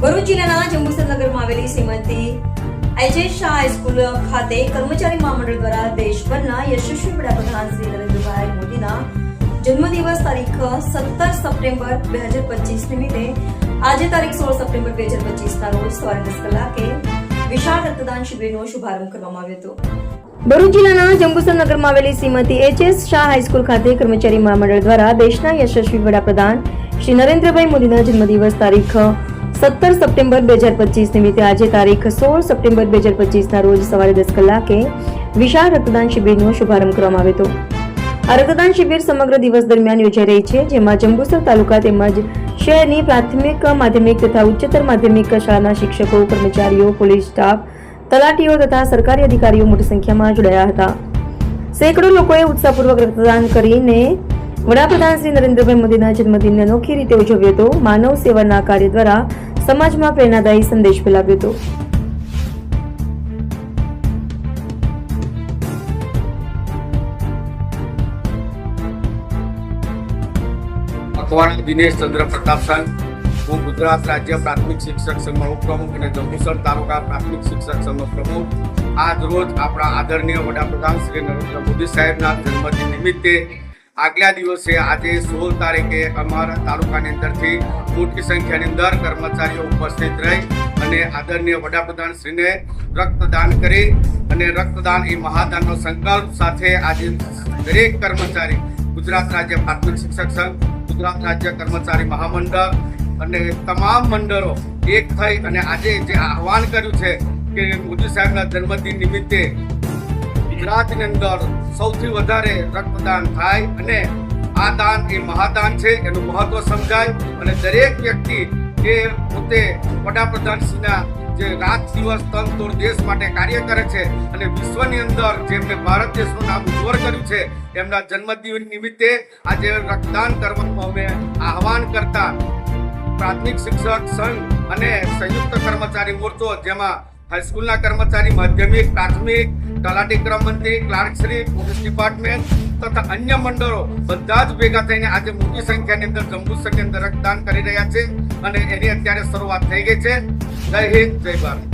ભરૂચ જિલ્લાના જંબુસર નગરમાં આવેલી શ્રીમતી અજય શાહ હાઈસ્કૂલ ખાતે કર્મચારી મહામંડળ દ્વારા દેશભરના યશસ્વી વડાપ્રધાન શ્રી નરેન્દ્રભાઈ મોદીના જન્મદિવસ તારીખ સત્તર સપ્ટેમ્બર બે હજાર પચીસ નિમિત્તે આજે તારીખ સોળ સપ્ટેમ્બર બે હજાર પચીસના રોજ સવારે દસ કલાકે વિશાળ રક્તદાન શિબિરનો શુભારંભ કરવામાં આવ્યો હતો. ભરૂચ જિલ્લાના જંબુસર નગરમાં આવેલી શ્રીમતી એચએસ શાહ હાઈસ્કૂલ ખાતે કર્મચારી મહામંડળ દ્વારા દેશના યશસ્વી વડાપ્રધાન શ્રી નરેન્દ્રભાઈ મોદીના જન્મદિવસ તારીખ સત્તર સપ્ટેમ્બર બે હજાર પચીસ નિમિત્તે આજે તારીખ સોળ સપ્ટેમ્બર બે હજાર પચીસના રોજ સવારે દસ કલાકે વિશાળ રક્તદાન શિબિરનો શુભારંભ કરવામાં આવ્યો હતો. આ રક્તદાન શિબિર સમગ્ર દિવસ દરમિયાન યોજાઈ રહી છે, જેમાં જંબુસર તાલુકા તેમજ શહેરની પ્રાથમિક, માધ્યમિક તથા ઉચ્ચતર માધ્યમિક શાળાના શિક્ષકો, કર્મચારીઓ, પોલીસ સ્ટાફ, તલાટીઓ તથા સરકારી અધિકારીઓ મોટી સંખ્યામાં જોડાયા હતા. સેંકડો લોકોએ ઉત્સાહપૂર્વક રક્તદાન કરીને વડાપ્રધાન શ્રી નરેન્દ્રભાઈ મોદીના જન્મદિનને અનોખી રીતે ઉજવ્યો હતો. માનવ સેવાના કાર્ય દ્વારા સમાજમાં પ્રેરણાદાયી સંદેશ ફેલાવ્યો હતો. દિનેશ ચંદ્ર પ્રતાપ સંઘ, હું ગુજરાત રાજ્ય પ્રાથમિક શિક્ષક સંઘનો ઉપપ્રમુખ અને જંબુસર તાલુકા પ્રાથમિક શિક્ષક સંઘનો પ્રમુખ. આજ રોજ આપણા આદરણીય વડાપ્રધાન શ્રી નરેન્દ્ર મોદી સાહેબના જન્મદિન નિમિત્તે આગલા દિવસે આજે સોળ તારીખે અમારા તાલુકાની અંદરથી મોટી સંખ્યાની અંદર કર્મચારીઓ ઉપસ્થિત રહી અને આદરણીય વડાપ્રધાન શ્રીને રક્તદાન કરી અને રક્તદાન એ મહાદાનનો સંકલ્પ સાથે આજે દરેક કર્મચારી ગુજરાત રાજ્ય પ્રાથમિક શિક્ષક સંઘ, ગુજરાત રાજ્ય કર્મચારી મહામંડળ અને તમામ મંડળો એક થઈ અને આજે જે આહવાન કર્યું છે કે મોદી સાહેબના જન્મદિન નિમિત્તે ગુજરાતની અંદર સૌથી વધારે રક્તદાન થાય અને આ દાન એ મહાદાન છે, એનું મહત્વ સમજાય અને દરેક વ્યક્તિ એ પોતે વડાપ્રધાનશ્રીના જે રાત દિવસ તન તોડ દેશ માટે કાર્ય કરે છે અને વિશ્વની અંદર જેમને ભારત દેશનું નામ ઉજ્જવળ કર્યું છે, એમના જન્મદિવસ નિમિત્તે આજે રક્તદાન કરવાનું અમે આહવાન કરતા પ્રાથમિક શિક્ષક સંઘ અને સંયુક્ત કર્મચારી મોરચો, જેમાં હાઈસ્કૂલના કર્મચારી, માધ્યમિક, પ્રાથમિક, તલાટી ક્રમ મંત્રી ક્લાર્કશ્રી પોલીસ ડિપાર્ટમેન્ટ તથા અન્ય મંડળો બધા જ ભેગા થઈને આજે મોટી સંખ્યાની અંદર જંબુસરની અંદર રક્તદાન કરી રહ્યા છે અને એની અત્યારે શરૂઆત થઈ ગઈ છે. જય હિન્દ, જય ભારત.